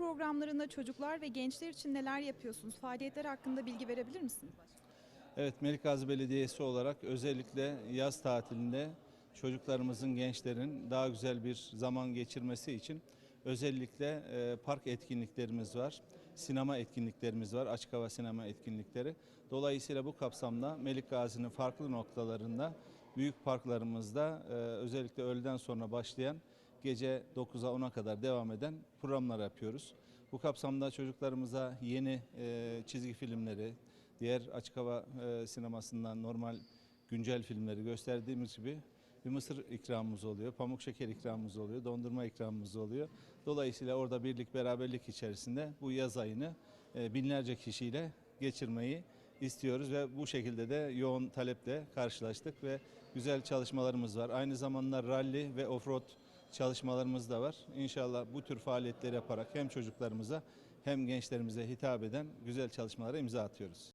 programlarında çocuklar ve gençler için neler yapıyorsunuz? Faaliyetler hakkında bilgi verebilir misiniz? Evet Melik Gazi Belediyesi olarak özellikle yaz tatilinde çocuklarımızın, gençlerin daha güzel bir zaman geçirmesi için özellikle e, park etkinliklerimiz var. Sinema etkinliklerimiz var, açık hava sinema etkinlikleri. Dolayısıyla bu kapsamda Melik Gazi'nin farklı noktalarında büyük parklarımızda e, özellikle öğleden sonra başlayan gece 9'a 10'a kadar devam eden programlar yapıyoruz. Bu kapsamda çocuklarımıza yeni e, çizgi filmleri, diğer açık hava e, sinemasından normal güncel filmleri gösterdiğimiz gibi bir mısır ikramımız oluyor, pamuk şeker ikramımız oluyor, dondurma ikramımız oluyor. Dolayısıyla orada birlik beraberlik içerisinde bu yaz ayını e, binlerce kişiyle geçirmeyi istiyoruz ve bu şekilde de yoğun taleple karşılaştık ve güzel çalışmalarımız var. Aynı zamanda rally ve offroad çalışmalarımız da var. İnşallah bu tür faaliyetleri yaparak hem çocuklarımıza hem gençlerimize hitap eden güzel çalışmalara imza atıyoruz.